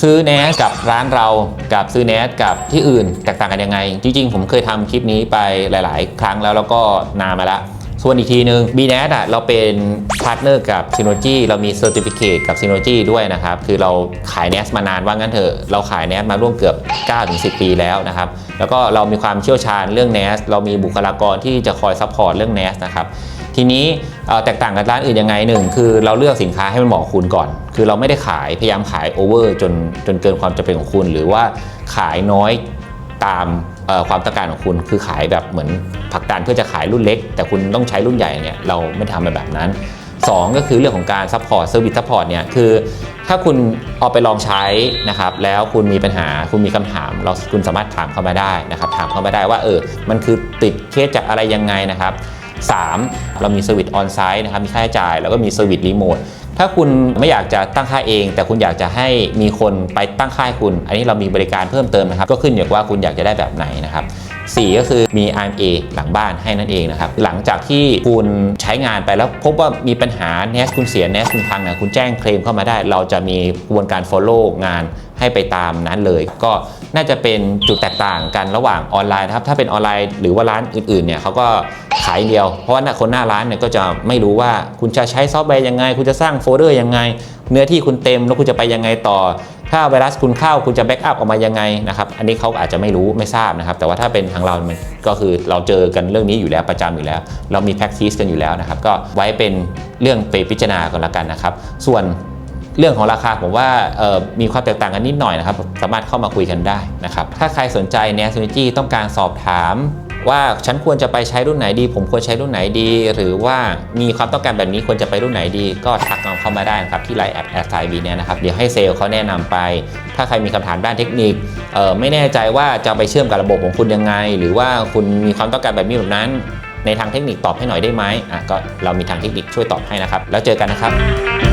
ซื้อแนสกับร้านเรากับซื้อแนสกับที่อื่นแตกต่างกันยังไง จริงๆ ผมเคยทำคลิปนี้ไปหลาย ๆ ครั้งแล้วแล้วก็นานมาละส่วนอีกทีนึง b n a t อะเราเป็นพาร์ทเนอร์กับ Synology เรามี Certificate กับ Synology ด้วยนะครับ คือเราขาย NAS มานานว่างั้นเถอะ เราขาย NAS มาร่วมเกือบ 9-10 ปีแล้วนะครับ แล้วก็เรามีความเชี่ยวชาญเรื่อง NAS เรามีบุคลากรที่จะคอยซัพพอร์ตเรื่อง NAS นะครับ ทีนี้แตกต่างกับร้านอื่นยังไงหนึ่งคือเราเลือกสินค้าให้มันเหมาะคุณก่อน คือเราไม่ได้ขายพยายามขายโอเวอร์จนจนเกินความจำเป็นของคุณ หรือว่าขายน้อยตามความต้องการของคุณ คือขายแบบเหมือนผักดันเพื่อจะขายรุ่นเล็ก แต่คุณต้องใช้รุ่นใหญ่เนี่ยเราไม่ทำแบบนั้น 2 ก็คือเรื่องของการซัพพอร์ตเซอร์วิสซัพพอร์ตเนี่ยคือ ถ้าคุณเอาไปลองใช้นะครับแล้วคุณมีปัญหาคุณมีคำถาม เราคุณสามารถถามเข้ามาได้นะครับถามเข้ามาได้ว่าเออมันคือติดเคสจากอะไรยังไงนะครับ 3. เรามีเซอร์วิสออนไซต์นะครับ มีค่าใช้จ่าย แล้วก็มีเซอร์วิสรีโมท ถ้าคุณไม่อยากจะตั้งค่าเอง แต่คุณอยากจะให้มีคนไปตั้งค่ายคุณ อันนี้เรามีบริการเพิ่มเติมนะครับ ก็ขึ้นอยู่กับว่าคุณอยากจะได้แบบไหนนะครับ4ก็คือมี RMA หลังบ้านให้นั่นเองนะครับ หลังจากที่คุณใช้งานไปแล้วพบว่ามีปัญหา NAS คุณเสีย NAS คุณพังนะคุณแจ้งเคลมเข้ามาได้ เราจะมีกระบวนการ follow งาน ให้ไปตามนั้นเลย ก็น่าจะเป็นจุดแตกต่างกันระหว่างออนไลน์นะครับถ้าเป็นออนไลน์หรือว่าร้านอื่นๆเนี่ยเขาก็ขายเดียว เพราะว่าคนหน้าร้านเนี่ยก็จะไม่รู้ว่าคุณจะใช้ซอฟต์แวร์ยังไง คุณจะสร้างโฟลเดอร์ยังไง เนื้อที่คุณเต็มแล้วคุณจะไปยังไงต่อ ถ้าไวรัสคุณเข้าคุณจะแบ็กอัพออกมายังไงนะครับอันนี้เขาอาจจะไม่รู้ไม่ทราบนะครับแต่ว่าถ้าเป็นทางเรามันก็คือเราเจอกันเรื่องนี้อยู่แล้วประจำอยู่แล้ว เรามี practice กันอยู่แล้วนะครับก็ไว้เป็นเรื่องไปพิจารณากันละกันนะครับส่วน เรื่องของราคาผมว่ามีความแตกต่างกันนิดหน่อยนะครับ สามารถเข้ามาคุยกันได้นะครับ ถ้าใครสนใจ n a s u n i t y ต้องการสอบถามว่าฉันควรจะไปใช้รุ่นไหนดี ผมควรใช้รุ่นไหนดี หรือว่ามีความต้องการแบบนี้ควรจะไปรุ่นไหนดี ก็ทักเราเข้ามาได้นะครับที่ไลน์แอดแอดไซบีเนี่ยนะครับเดี๋ยวให้เซลล์เขาแนะนำไป ถ้าใครมีคำถามด้านเทคนิคเออไม่แน่ใจว่าจะไปเชื่อมกับระบบของคุณยังไง หรือว่าคุณมีความต้องการแบบนี้แบบนั้น ในทางเทคนิคตอบให้หน่อยได้ไหมอะก็เรามีทางเทคนิคช่วยตอบให้นะครับ แล้วเจอกันนะครับ